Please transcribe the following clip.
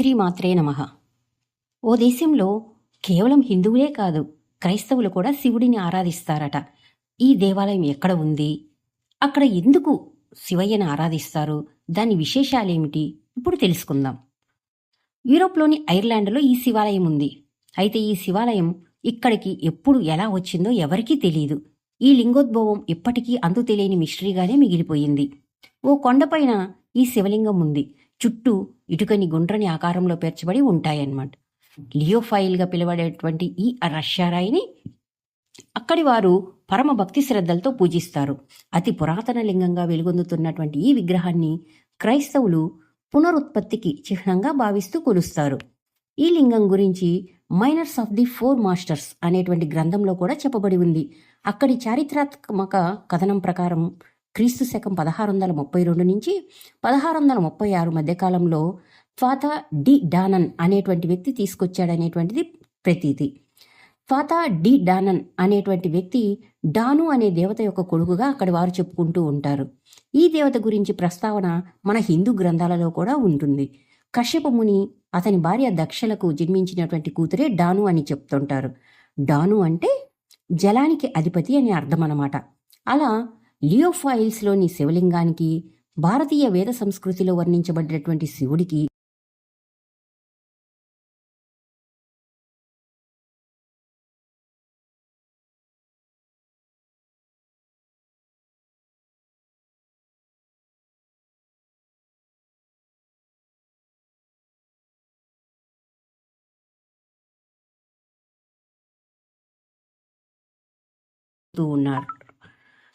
శ్రీమాత్రే నమ. ఓ దేశంలో కేవలం హిందువులే కాదు క్రైస్తవులు కూడా శివుడిని ఆరాధిస్తారట. ఈ దేవాలయం ఎక్కడ ఉంది? అక్కడ ఎందుకు శివయ్యను ఆరాధిస్తారు? దాని విశేషాలేమిటి? ఇప్పుడు తెలుసుకుందాం. యూరోప్లోని ఐర్లాండ్లో ఈ శివాలయం ఉంది. అయితే ఈ శివాలయం ఇక్కడికి ఎప్పుడు ఎలా వచ్చిందో ఎవరికీ తెలియదు ఈ లింగోద్భవం ఇప్పటికీ అంతు తెలియని మిస్టరీగానే మిగిలిపోయింది. ఓ కొండపైన ఈ శివలింగం ఉంది. చుట్టూ ఇటుకని గుండ్రని ఆకారంలో పేర్చబడి ఉంటాయన్నమాట. లియోఫైల్గా పిలువడేటువంటి ఈ రష్యారాయిని అక్కడి వారు పరమ భక్తి శ్రద్ధలతో పూజిస్తారు. అతి పురాతన లింగంగా వెలుగొందుతున్నటువంటి ఈ విగ్రహాన్ని క్రైస్తవులు పునరుత్పత్తికి చిహ్నంగా భావిస్తూ కొలుస్తారు. ఈ లింగం గురించి miners of the four masters అనేటువంటి గ్రంథంలో కూడా చెప్పబడి ఉంది. అక్కడి చారిత్రాత్మక కథనం ప్రకారం క్రీస్తు శకం పదహారు వందల ముప్పై రెండు నుంచి పదహారు వందల ముప్పై ఆరు మధ్యకాలంలో ఫాతా డి డానన్ అనేటువంటి వ్యక్తి తీసుకొచ్చాడనేటువంటిది ప్రతీతి. ఫాతా డి డానన్ అనేటువంటి వ్యక్తి డాను అనే దేవత యొక్క కొడుకుగా అక్కడ వారు చెప్పుకుంటూ ఉంటారు. ఈ దేవత గురించి ప్రస్తావన మన హిందూ గ్రంథాలలో కూడా ఉంటుంది. కశ్యప ముని అతని భార్య దక్షలకు జన్మించినటువంటి కూతురే డాను అని చెప్తుంటారు. డాను అంటే జలానికి అధిపతి అని అర్థం అన్నమాట అలా లియోఫాయిల్స్లోని శివలింగానికి భారతీయ వేద సంస్కృతిలో వర్ణించబడినటువంటి శివుడికి ఉన్నారు.